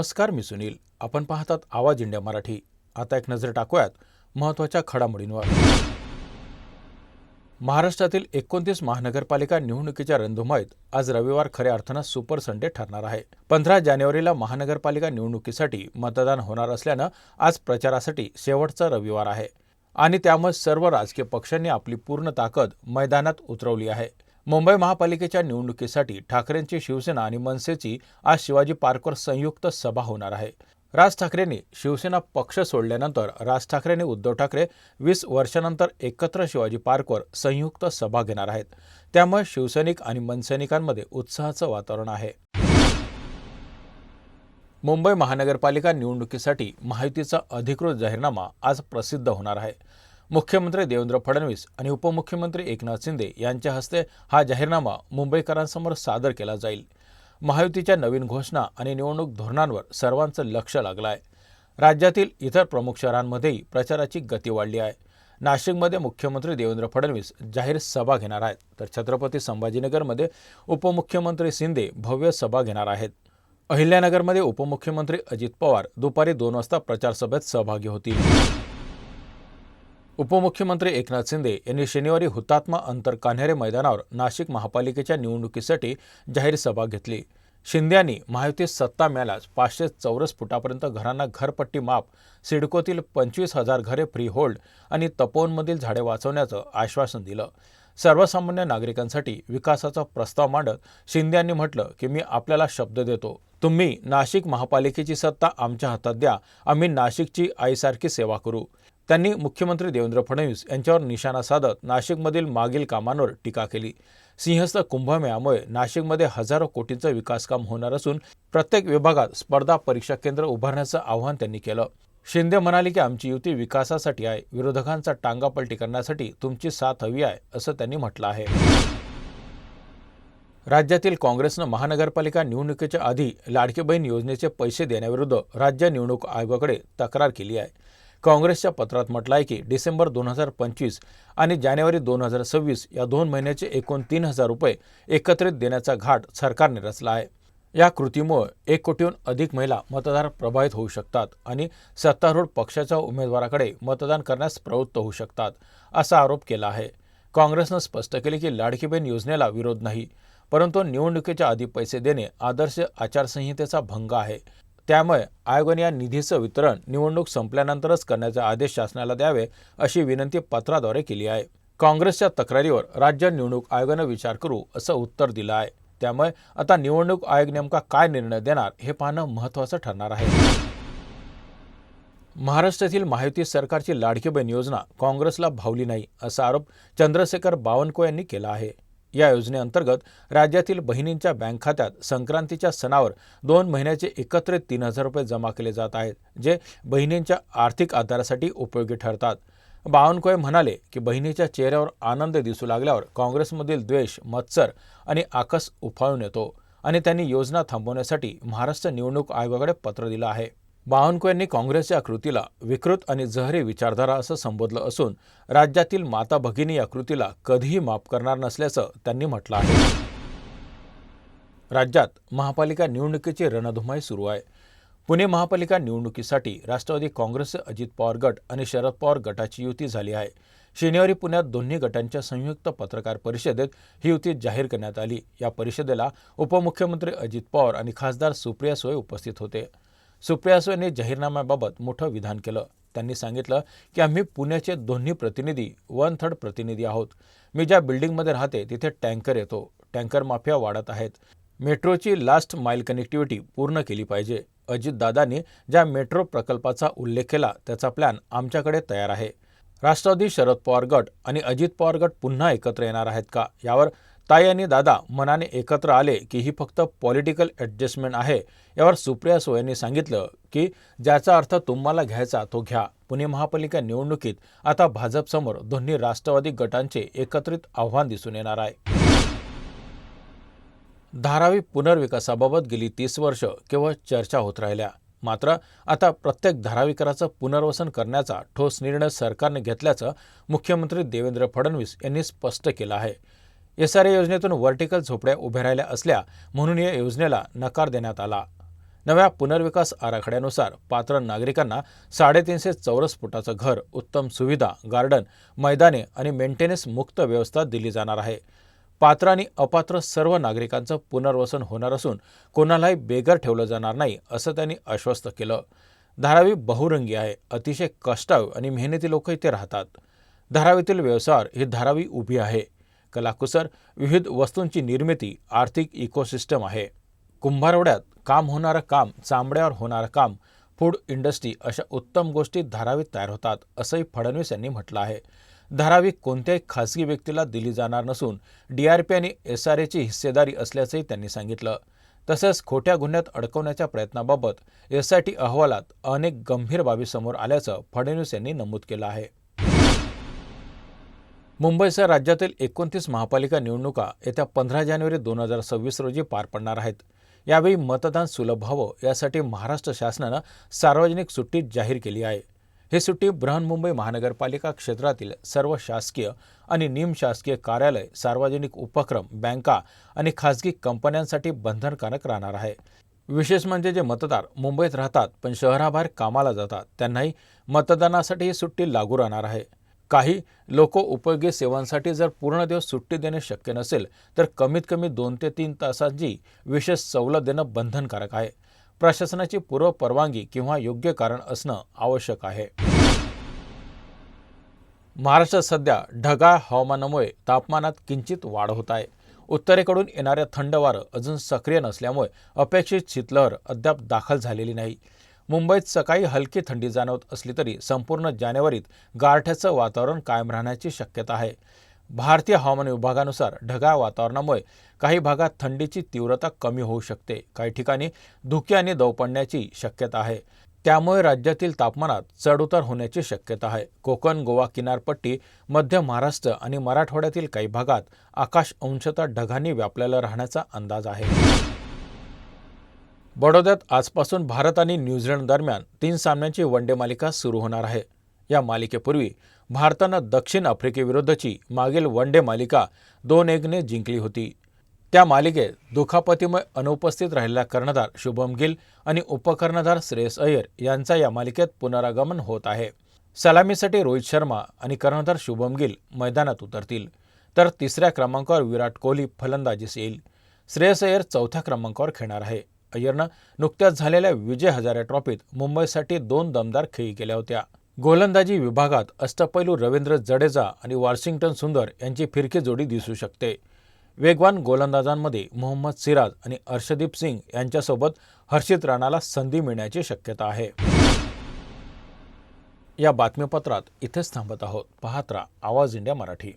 नमस्कार मी सुनील. आपण पाहतात आवाज इंडिया मराठी. आता एक नजर टाकूयात महत्त्वाच्या घडामोडींवर. महाराष्ट्रातील एकोणतीस महानगरपालिका निवडणुकीच्या रणधुमाईत आज रविवार खऱ्या अर्थानं सुपर संडे ठरणार आहे. पंधरा जानेवारीला महानगरपालिका निवडणुकीसाठी मतदान होणार असल्यानं आज प्रचारासाठी शेवटचा रविवार आहे. आणि त्यामुळे सर्व राजकीय पक्षांनी आपली पूर्ण ताकद मैदानात उतरवली आहे. मुंबई महापालिकेच्या निवडणुकीसाठी ठाकरेंची शिवसेना आणि मनसेची आज शिवाजी पार्कवर संयुक्त सभा होणार आहे. राज ठाकरेंनी शिवसेना पक्ष सोडल्यानंतर राज ठाकरे आणि उद्धव ठाकरे वीस वर्षानंतर एकत्र शिवाजी पार्कवर संयुक्त सभा घेणार आहेत. त्यामुळे शिवसैनिक आणि मनसैनिकांमध्ये उत्साहाचं वातावरण आहे. मुंबई महानगरपालिका निवडणुकीसाठी महायुतीचा अधिकृत जाहीरनामा आज प्रसिद्ध होणार आहे. मुख्यमंत्री देवेंद्र फडणवीस आणि उपमुख्यमंत्री एकनाथ शिंदे यांच्या हस्ते हा जाहीरनामा मुंबईकरांसमोर सादर केला जाईल. महायुतीच्या नवीन घोषणा आणि निवडणूक धोरणांवर सर्वांचं लक्ष लागलं आहे राज्यातील इतर प्रमुख शहरांमध्येही प्रचाराची गती वाढली आहे. नाशिकमध्ये मुख्यमंत्री देवेंद्र फडणवीस जाहीर सभा घेणार आहेत. तर छत्रपती संभाजीनगरमध्ये उपमुख्यमंत्री शिंदे भव्य सभा घेणार आहेत. अहिल्यानगरमध्ये उपमुख्यमंत्री अजित पवार दुपारी दोन वाजता प्रचारसभेत सहभागी होतील. उपमुख्यमंत्री एकनाथ शिंदे यांनी शनिवारी हुतात्मा अंतर कान्हेरे मैदानावर नाशिक महापालिकेच्या निवडणुकीसाठी जाहीर सभा घेतली. शिंदे यांनी महायुतीत सत्ता मिळाल्यास पाचशे चौरस फुटापर्यंत घरांना घरपट्टी माप सिडकोतील पंचवीस हजार घरे फ्री होल्ड आणि तपोवनमधील झाडे वाचवण्याचं आश्वासन दिलं. सर्वसामान्य नागरिकांसाठी विकासाचा प्रस्ताव मांडत शिंदे यांनी म्हटलं की मी आपल्याला शब्द देतो. तुम्ही नाशिक महापालिकेची सत्ता आमच्या हातात द्या. आम्ही नाशिकची आईसारखी सेवा करू. त्यांनी मुख्यमंत्री देवेंद्र फडणवीस यांच्यावर निशाणा साधत नाशिकमधील मागील कामांवर टीका केली. सिंहस्थ कुंभमेळामुळे नाशिकमध्ये हजारो कोटींचं विकासकाम होणार असून प्रत्येक विभागात स्पर्धा परीक्षा केंद्र उभारण्याचं आवाहन त्यांनी केलं. शिंदे म्हणाले की आमची युती विकासासाठी आहे. विरोधकांचा टांगापलटी करण्यासाठी तुमची साथ हवी आहे असं त्यांनी म्हटलं आहे. राज्यातील काँग्रेसनं महानगरपालिका निवडणुकीच्या आधी लाडकी बहीण योजनेचे पैसे देण्याविरुद्ध राज्य निवडणूक आयोगाकडे तक्रार केली आहे. काँग्रेसच्या पत्रात म्हटलं आहे की डिसेंबर दोन हजार पंचवीस आणि जानेवारी दोन हजार सव्वीस या दोन महिन्याचे एकूण तीन हजार रुपये एकत्रित देण्याचा घाट सरकारने रचला आहे. या कृतीमुळे एक कोटीहून अधिक महिला मतदार प्रभावित होऊ शकतात आणि सत्तारूढ पक्षाच्या उमेदवाराकडे मतदान करण्यास प्रवृत्त होऊ शकतात असा आरोप केला आहे. काँग्रेसनं स्पष्ट केले की लाडकीबेन योजनेला विरोध नाही परंतु निवडणुकीच्या आधी पैसे देणे आदर्श आचारसंहितेचा भंग आहे. त्यामुळे आयोगाने या निधीचं वितरण निवडणूक संपल्यानंतरच करण्याचे आदेश शासनाला द्यावे अशी विनंती पत्राद्वारे केली आहे. काँग्रेसच्या तक्रारीवर राज्य निवडणूक आयोगानं विचार करू असं उत्तर दिलं आहे. त्यामुळे आता निवडणूक आयोग नेमका काय निर्णय देणार हे पाहणं महत्त्वाचं ठरणार आहे. महाराष्ट्रातील महायुती सरकारची लाडकी बहीण योजना काँग्रेसला भावली नाही असा आरोप चंद्रशेखर बावनकुळे यांनी केला आहे. या योजनेअंतर्गत राज्यातील बहिणींच्या बँक खात्यात संक्रांतीच्या सणावर दोन महिन्याचे एकत्रित तीन हजार रुपये जमा केले जात आहेत जे बहिणींच्या आर्थिक आधारासाठी उपयोगी ठरतात. बावनकुळे म्हणाले की बहिणीच्या चेहऱ्यावर आनंद दिसू लागल्यावर काँग्रेसमधील द्वेष मत्सर आणि आकस उफाळून येतो आणि त्यांनी योजना थांबवण्यासाठी महाराष्ट्र निवडणूक आयोगाकडे पत्र दिलं आहे. बावनकुळे यांनी काँग्रेसच्या कृतीला विकृत आणि जहरी विचारधारा असं संबोधलं असून राज्यातील माता भगिनी या कृतीला कधीही माफ करणार नसल्याचं त्यांनी म्हटलं आहे. राज्यात महापालिका निवडणुकीची रणधुमाई सुरू आहे. पुणे महापालिका निवडणुकीसाठी राष्ट्रवादी काँग्रेसचे अजित पवार गट आणि शरद पवार गटाची युती झाली आहे. शनिवारी पुण्यात दोन्ही गटांच्या संयुक्त पत्रकार परिषदेत ही युती जाहीर करण्यात आली. या परिषदेला उपमुख्यमंत्री अजित पवार आणि खासदार सुप्रिया सुळे उपस्थित होते. सुप्रिया यांनी जाहीरनाम्याबाबत मोठं विधान केलं. त्यांनी सांगितलं की आम्ही पुण्याचे दोन्ही प्रतिनिधी वन थर्ड प्रतिनिधी आहोत. मी ज्या बिल्डिंगमध्ये राहते तिथे टँकर येतो. टँकर माफिया वाढत आहेत. मेट्रोची लास्ट माईल कनेक्टिव्हिटी पूर्ण केली पाहिजे. अजितदादांनी ज्या मेट्रो प्रकल्पाचा उल्लेख केला त्याचा प्लॅन आमच्याकडे तयार आहे. राष्ट्रवादी शरद पवार गट आणि अजित पवार गट पुन्हा एकत्र येणार आहेत का? यावर ताई आणि दादा मनाने एकत्र आले की ही फक्त पॉलिटिकल ॲडजस्टमेंट आहे. यावर सुप्रिया सुळे यांनी सांगितलं की ज्याचा अर्थ तुम्हाला घ्यायचा तो घ्या. पुणे महापालिका निवडणुकीत आता भाजपसमोर दोन्ही राष्ट्रवादी गटांचे एकत्रित आव्हान दिसून येणार आहे. धारावी पुनर्विकासाबाबत गेली तीस वर्ष केवळ चर्चा होत राहिल्या. मात्र आता प्रत्येक धारावीकराचं पुनर्वसन करण्याचा ठोस निर्णय सरकारने घेतल्याचं मुख्यमंत्री देवेंद्र फडणवीस यांनी स्पष्ट केलं आहे. एस आर ए योजनेतून व्हर्टिकल झोपड्या उभ्या राहिल्या असल्या म्हणून या योजनेला नकार देण्यात आला. नव्या पुनर्विकास आराखड्यानुसार पात्र नागरिकांना साडेतीनशे चौरस फुटाचं घर उत्तम सुविधा गार्डन मैदाने आणि मेंटेनन्स मुक्त व्यवस्था दिली जाणार आहे. पात्र आणि अपात्र सर्व नागरिकांचं पुनर्वसन होणार असून कोणालाही बेघर ठेवलं जाणार नाही असं त्यांनी आश्वस्त केलं. धारावी बहुरंगी आहे अतिशय कष्टाळू आणि मेहनती लोक इथे राहतात. धारावीतील व्यवसाय ही धारावी उभी आहे. कलाकुसर विविध वस्तूंची निर्मिती आर्थिक इकोसिस्टम आहे. कुंभारवड्यात काम होणारं काम चांबड्यावर होणारं काम फूड इंडस्ट्री अशा उत्तम गोष्टी धारावीत तयार होतात असंही फडणवीस यांनी म्हटलं आहे. धारावी कोणत्याही खासगी व्यक्तीला दिली जाणार नसून डी आर पी आणि एस आर एची हिस्सेदारी असल्याचंही त्यांनी सांगितलं. तसंच खोट्या गुन्ह्यात अडकवण्याच्या प्रयत्नाबाबत एस आय टी अहवालात अनेक गंभीर बाबी समोर आल्याचं फडणवीस यांनी नमूद केलं आहे. मुंबईसह राज्यातील एकोणतीस महापालिका निवडणुका येत्या पंधरा जानेवारी दोन हजार सव्वीस रोजी पार पडणार आहेत. यावेळी मतदान सुलभ व्हावं यासाठी महाराष्ट्र शासनानं सार्वजनिक सुट्टी जाहीर केली आहे. ही सुट्टी बृहन्मुंबई महानगरपालिका क्षेत्रातील सर्व शासकीय आणि निमशासकीय कार्यालय सार्वजनिक उपक्रम बँका आणि खासगी कंपन्यांसाठी बंधनकारक राहणार आहे. विशेष म्हणजे जे मतदार मुंबईत राहतात पण शहराबाहेर कामाला जातात त्यांनाही मतदानासाठी ही सुट्टी लागू राहणार आहे. काही लोक उपयोगी सेवांसाठी जर पूर्ण दिवस सुट्टी देणे शक्य नसेल तर कमीत कमी दोन ते तीन तासांची विशेष सवलत देणं बंधनकारक आहे. प्रशासनाची पूर्व परवानगी किंवा योग्य कारण असणं आवश्यक आहे. महाराष्ट्रात सध्या ढगाळ हवामानामुळे तापमानात किंचित वाढ होत आहे. उत्तरेकडून येणाऱ्या थंड वारं अजून सक्रिय नसल्यामुळे अपेक्षित शीतलहर अद्याप दाखल झालेली नाही. मुंबईत सकाळी हलकी थंडी जाणवत असली तरी संपूर्ण जानेवारीत गारठ्याचं वातावरण कायम राहण्याची शक्यता आहे. भारतीय हवामान विभागानुसार ढगाळ वातावरणामुळे काही भागात थंडीची तीव्रता कमी होऊ शकते. काही ठिकाणी धुके आणि दव पडण्याची शक्यता आहे. त्यामुळे राज्यातील तापमानात चढउतार होण्याची शक्यता आहे. कोकण गोवा किनारपट्टी मध्य महाराष्ट्र आणि मराठवाड्यातील काही भागात आकाश अंशतः ढगांनी व्यापलेलं राहण्याचा अंदाज आहे. बडोद्यात आजपासून भारत आणि न्यूझीलंड दरम्यान तीन सामन्यांची वनडे मालिका सुरू होणार आहे. या मालिकेपूर्वी भारतानं दक्षिण आफ्रिकेविरुद्धची मागील वनडे मालिका दोन एकने जिंकली होती. त्या मालिकेत दुखापतीमुळे अनुपस्थित राहिलेला कर्णधार शुभम गिल आणि उपकर्णधार श्रेयस अय्यर यांचा या मालिकेत पुनरागमन होत आहे. सलामीसाठी रोहित शर्मा आणि कर्णधार शुभम गिल मैदानात उतरतील. तर तिसऱ्या क्रमांकावर विराट कोहली फलंदाजीस येईल. श्रेयस अय्यर चौथ्या क्रमांकावर खेळणार आहे. अय्यरनं नुकत्याच झालेल्या विजय हजारे ट्रॉफीत मुंबईसाठी दोन दमदार खेळी केल्या होत्या. गोलंदाजी विभागात अष्टपैलू रवींद्र जडेजा आणि वॉशिंग्टन सुंदर यांची फिरकी जोडी दिसू शकते. वेगवान गोलंदाजांमध्ये मोहम्मद सिराज आणि अर्षदीप सिंग यांच्यासोबत हर्षित राणाला संधी मिळण्याची शक्यता आहे. या बातमीपत्रात इथेच थांबत आहोत. पाहत राहा आवाज इंडिया मराठी.